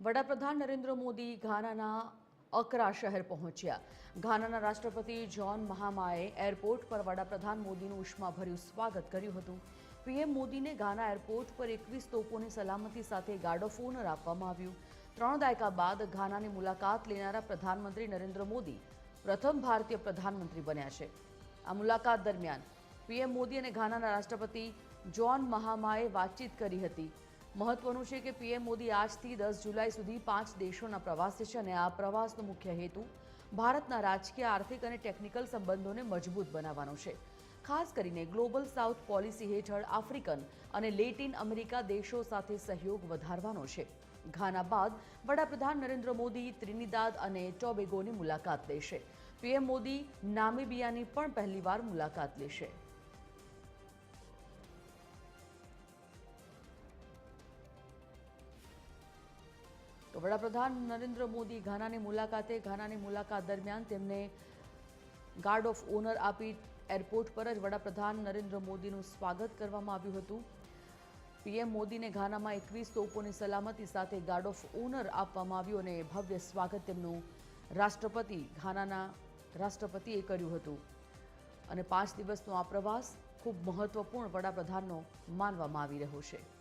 વડાપ્રધાન નરેન્દ્ર મોદી ઘાનાના અકરા શહેર પહોંચ્યા. ઘાનાના રાષ્ટ્રપતિ જ્હોન મહામાએ એરપોર્ટ પર વડાપ્રધાન મોદીનું ઉષ્માભર્યું સ્વાગત કર્યું હતું. પીએમ મોદીને ઘાના એરપોર્ટ પર એકવીસ તોપોની સલામતી સાથે ગાર્ડ ઓફ ઓનર આપવામાં આવ્યું. ત્રણ દાયકા બાદ ઘાનાની મુલાકાત લેનારા પ્રધાનમંત્રી નરેન્દ્ર મોદી પ્રથમ ભારતીય પ્રધાનમંત્રી બન્યા છે. આ મુલાકાત દરમિયાન પીએમ મોદી અને ઘાનાના રાષ્ટ્રપતિ જ્હોન મહામાએ વાતચીત કરી હતી. મહત્વનું છે કે પીએમ મોદી આજથી દસ જુલાઈ સુધી પાંચ દેશોના પ્રવાસે છે અને આ પ્રવાસનો મુખ્ય હેતુ ભારતના રાજકીય, આર્થિક અને ટેકનિકલ સંબંધોને મજબૂત બનાવવાનો છે. ખાસ કરીને ગ્લોબલ સાઉથ પોલિસી હેઠળ આફ્રિકન અને લેટિન અમેરિકા દેશો સાથે સહયોગ વધારવાનો છે. ઘાના બાદ વડાપ્રધાન નરેન્દ્ર મોદી ત્રિનિદાદ અને ટોબેગોની મુલાકાત લેશે. પીએમ મોદી નામિબિયાની પણ પહેલીવાર મુલાકાત લેશે. વડાપ્રધાન નરેન્દ્ર મોદી ઘાનાની મુલાકાતે, ઘાનાની મુલાકાત દરમિયાન તેમને ગાર્ડ ઓફ ઓનર આપી એરપોર્ટ પર જ વડાપ્રધાન નરેન્દ્ર મોદીનું સ્વાગત કરવામાં આવ્યું હતું. પીએમ મોદીને ઘાનામાં એકવીસ તોપોની સલામતી સાથે ગાર્ડ ઓફ ઓનર આપવામાં આવ્યું અને ભવ્ય સ્વાગત તેમનું રાષ્ટ્રપતિ ઘાનાના રાષ્ટ્રપતિએ કર્યું હતું. અને પાંચ દિવસનો આ પ્રવાસ ખૂબ મહત્વપૂર્ણ વડાપ્રધાનનો માનવામાં આવી રહ્યો છે.